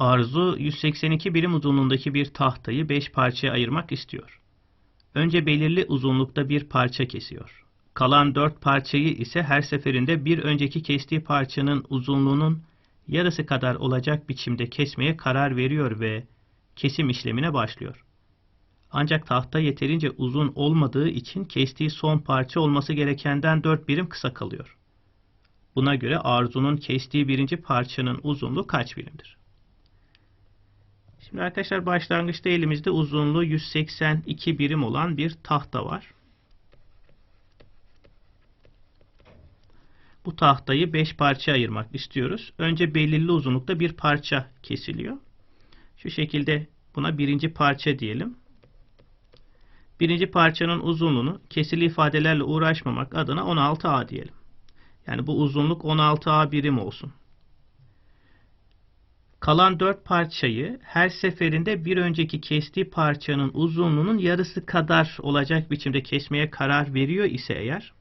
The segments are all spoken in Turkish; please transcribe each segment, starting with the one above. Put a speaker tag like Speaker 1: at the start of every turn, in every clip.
Speaker 1: Arzu 182 birim uzunluğundaki bir tahtayı 5 parçaya ayırmak istiyor. Önce belirli uzunlukta bir parça kesiyor. Kalan 4 parçayı ise her seferinde bir önceki kestiği parçanın uzunluğunun yarısı kadar olacak biçimde kesmeye karar veriyor ve kesim işlemine başlıyor. Ancak tahta yeterince uzun olmadığı için kestiği son parça olması gerekenden 4 birim kısa kalıyor. Buna göre Arzu'nun kestiği birinci parçanın uzunluğu kaç birimdir? Şimdi arkadaşlar başlangıçta elimizde uzunluğu 182 birim olan bir tahta var. Bu tahtayı 5 parça ayırmak istiyoruz. Önce belirli uzunlukta bir parça kesiliyor. Şu şekilde buna birinci parça diyelim. Birinci parçanın uzunluğunu kesili ifadelerle uğraşmamak adına 16A diyelim. Yani bu uzunluk 16A birim olsun. Kalan 4 parçayı her seferinde bir önceki kestiği parçanın uzunluğunun yarısı kadar olacak biçimde kesmeye karar veriyor ise eğer,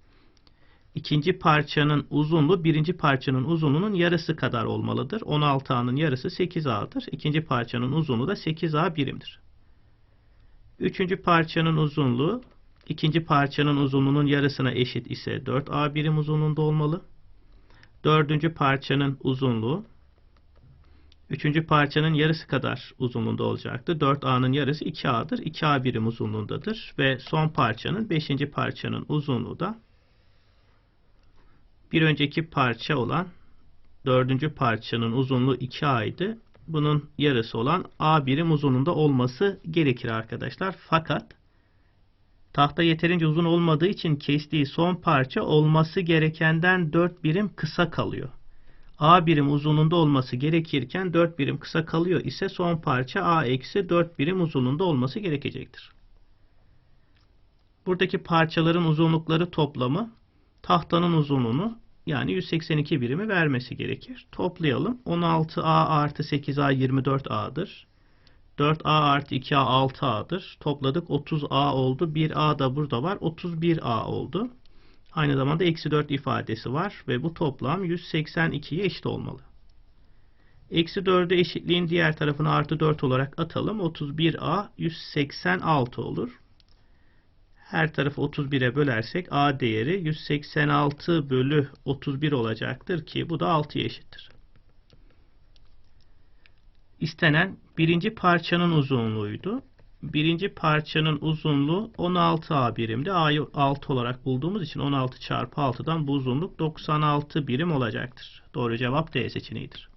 Speaker 1: ikinci parçanın uzunluğu birinci parçanın uzunluğunun yarısı kadar olmalıdır. 16A'nın yarısı 8A'dır. İkinci parçanın uzunluğu da 8A birimdir. Üçüncü parçanın uzunluğu ikinci parçanın uzunluğunun yarısına eşit ise 4A birim uzunluğunda olmalı. Dördüncü parçanın uzunluğu üçüncü parçanın yarısı kadar uzunluğunda olacaktır. 4A'nın yarısı 2A'dır. 2A birim uzunluğundadır. Ve son parçanın beşinci parçanın uzunluğu da bir önceki parça olan dördüncü parçanın uzunluğu 2A idi. Bunun yarısı olan A birim uzunluğunda olması gerekir arkadaşlar. Fakat tahta yeterince uzun olmadığı için kestiği son parça olması gerekenden 4 birim kısa kalıyor. A birim uzunluğunda olması gerekirken 4 birim kısa kalıyor ise son parça A eksi 4 birim uzunluğunda olması gerekecektir. Buradaki parçaların uzunlukları toplamı tahtanın uzunluğunu yani 182 birimi vermesi gerekir. Toplayalım. 16A artı 8A 24A'dır. 4A artı 2A 6A'dır. Topladık 30A oldu. 1A da burada var. 31A oldu. Aynı zamanda eksi 4 ifadesi var ve bu toplam 182'ye eşit olmalı. Eksi 4'ü eşitliğin diğer tarafına artı 4 olarak atalım. 31A 186 olur. Her tarafı 31'e bölersek A değeri 186 bölü 31 olacaktır ki bu da 6'ya eşittir. İstenen birinci parçanın uzunluğuydu. Birinci parçanın uzunluğu 16A birimdi. A'yı 6 olarak bulduğumuz için 16 çarpı 6'dan bu uzunluk 96 birim olacaktır. Doğru cevap D seçeneğidir.